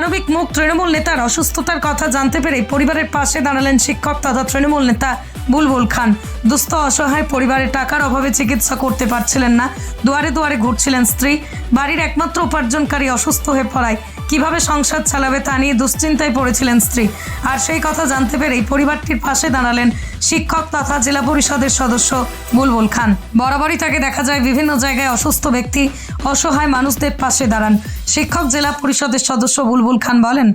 মানবিক মুখ তৃণমূল নেতার অসুস্থতার কথা জানতে পেরে পরিবারের পাশে দাঁড়ালেন শিক্ষক তথা তৃণমূল নেতা বুলবুল খান। দুস্থ, অসহায় পরিবারের টাকার অভাবে চিকিৎসা করতে পারছিলেন না। দুয়ারে দুয়ারে ঘুরছিলেন স্ত্রী। বাড়ির একমাত্র উপার্জনকারী অসুস্থ হয়ে পড়ায়। কীভাবে সংসার চালাবে তা নিয়ে দুশ্চিন্তায় পড়েছিলেন স্ত্রী। আর সেই কথা জানতে পেরেই পরিবারটির পাশে দাঁড়ালেন শিক্ষক তথা জেলা পরিষদের সদস্য বুলবুল খান। বরাবরই তাকে দেখা যায় বিভিন্ন জায়গায় অসুস্থ ব্যক্তি, অসহায় মানুষদের পাশে দাঁড়ান। শিক্ষক জেলা পরিষদের সদস্য বুলবুল খান বলেন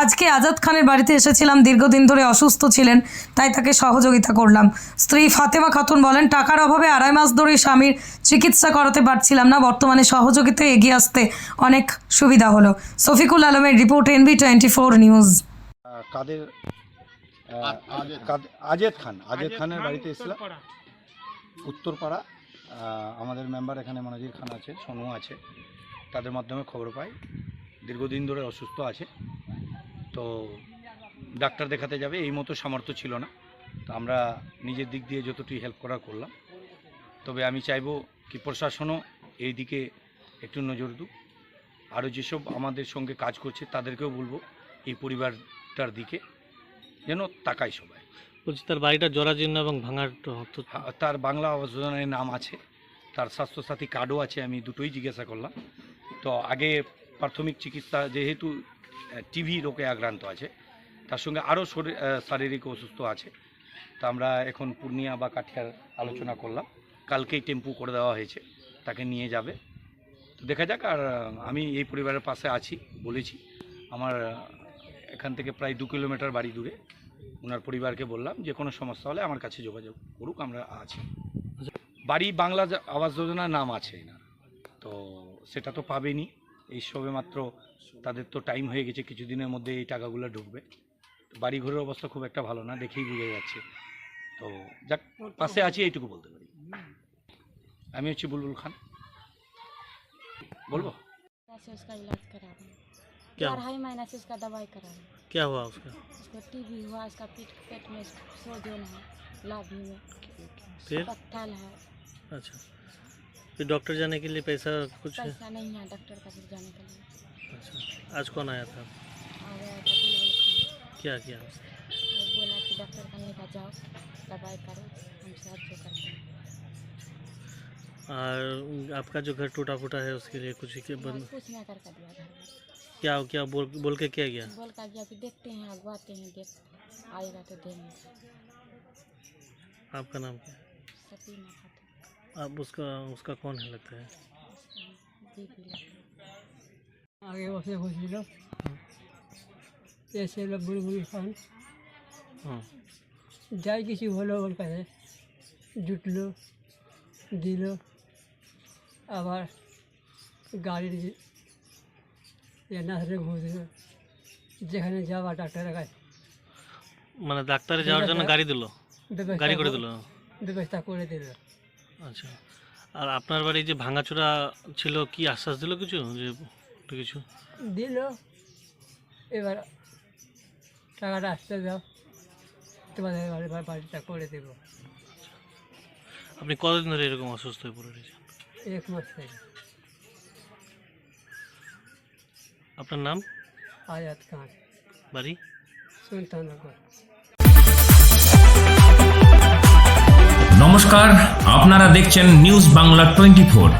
আজকে আজাদ খানের বাড়িতে এসেছিলাম দীর্ঘদিন ধরে অসুস্থ ছিলেন তাই তাকে সহযোগিতা করলাম। স্ত্রী ফাতেমা খাতুন বলেন টাকার অভাবে আড়াই মাস ধরে স্বামীর চিকিৎসা করাতে পারছিলাম না বর্তমানে সহযোগিতায় এগিয়ে আসতে অনেক সুবিধা হলো। সফিকুল আলমের report NB twenty four news. Kader Azed Khan Azed খানের বাড়িতে এসেছিলাম উত্তরপাড়া। আমাদের মেম্বার এখানে মনোজির খান আছে সোনু আছে। তাদের মাধ্যমে খবর পাই। দীর্ঘদিন ধরে অসুস্থ আছে। তো ডাক্তার দেখাতে যাবে এই মতো সামর্থ্য ছিল না। তো আমরা নিজের দিক দিয়ে যতটুকু হেল্প করার করলাম। তবে আমি চাইব কি প্রশাসনও এই দিকে একটু নজর দিক। আরও যেসব আমাদের সঙ্গে কাজ করছে তাদেরকেও বলব এই পরিবারটার দিকে যেন তাকায় সবাই। বলছি তার বাড়িটা জরাজীর্ণ এবং ভাঙার তো- তো- হা- তার বাংলা আবাস যোজনায় নাম আছে। তার স্বাস্থ্যসাথী কার্ডও আছে আমি দুটোই জিজ্ঞাসা করলাম। তো আগে প্রাথমিক চিকিৎসা যেহেতু টিভি রোগে আক্রান্ত আছে, তার সঙ্গে আরও শরীর শারীরিক অসুস্থ আছে। তা আমরা এখন পূর্ণিয়া বা কাঠিয়ার আলোচনা করলাম। কালকেই টেম্পু করে দেওয়া হয়েছে, তাকে নিয়ে যাবে। দেখা যাক, আর আমি এই পরিবারের পাশে আছি বলেছি। আমার এখান থেকে প্রায় দু কিলোমিটার বাড়ি দূরে। ওনার পরিবারকে বললাম, যে কোনো সমস্যা হলে আমার কাছে যোগাযোগ করুক, আমরা আছি। বাড়ি বাংলা আবাস যোজনার নাম আছে না তো সেটা তো পাবেনি এই সবে মাত্র তাদের তো টাইম হয়ে গেছে কিছুদিনের মধ্যে এই টাকাগুলো ঢুকবে তো বাড়ি ঘরের অবস্থা খুব একটা ভালো না দেখেই বোঝা যাচ্ছে তো যাক পাশে আছি এইটুকু বলতে পারি আমি হচ্ছি বুলবুল খান বলবো से उसका इलाज करा रहे हैं क्या अढ़ाई महीना से उसका दवाई करा रहे हैं क्या हुआ उसका उसको टीबी हुआ उसका पेट पेट में सोजन है लाभी में फिर पत्थल है अच्छा फिर डॉक्टर जाने के लिए पैसा कुछ? है पैसा नहीं है डॉक्टर का भी जाने के लिए। अच्छा। आज कौन आया था? क्या किया बोला कि डॉक्टर का जाओ दवाई करो हम सब जो करते हैं। और आपका जो घर टूटा फूटा है उसके लिए कुछ के बंद कुछ नहीं करके दिया घर क्या क्या बोल बोल के क्या गया बोल का गया कि देखते हैं अगवाते हैं देख आएगा तो देंगे। आपका नाम क्या? सतीना खातून आप उसका उसका कौन है लगता है दीदी लगता है। আগে বসে বসছিল এসে এলো বুলবুল খান हाँ যাই কিছু হলো ওর কাছে জুটলো দিল আবার গাড়ির যে- এ নার্সে ঘুরছিল যেখানে যাওয়া ডাক্তারের কাছে মানে ডাক্তারে যাওয়ার জন্য গাড়ি দিল ব্যবস্থা গাড়ি করে করে- দিল ব্যবস্থা করে দিল আচ্ছা। আর আপনার বাড়ি যে ভাঙাচোরা ছিল কি আশ্বাস দিল কিছু? যে কিছু? দিল। এবার টাকাটা আসতে দাও। তোমাদের বাড়ি বাড়িটা করে দেবো। আপনি কতদিন ধরে এরকম অসুস্থ হয়ে পড়ে রয়েছেন? এক মাস থেকে আপনার নাম? আয়াত খান। বাড়ি? সুলতানগর। নমস্কার আপনারা দেখছেন নিউজ বাংলা টোয়েন্টি ফোর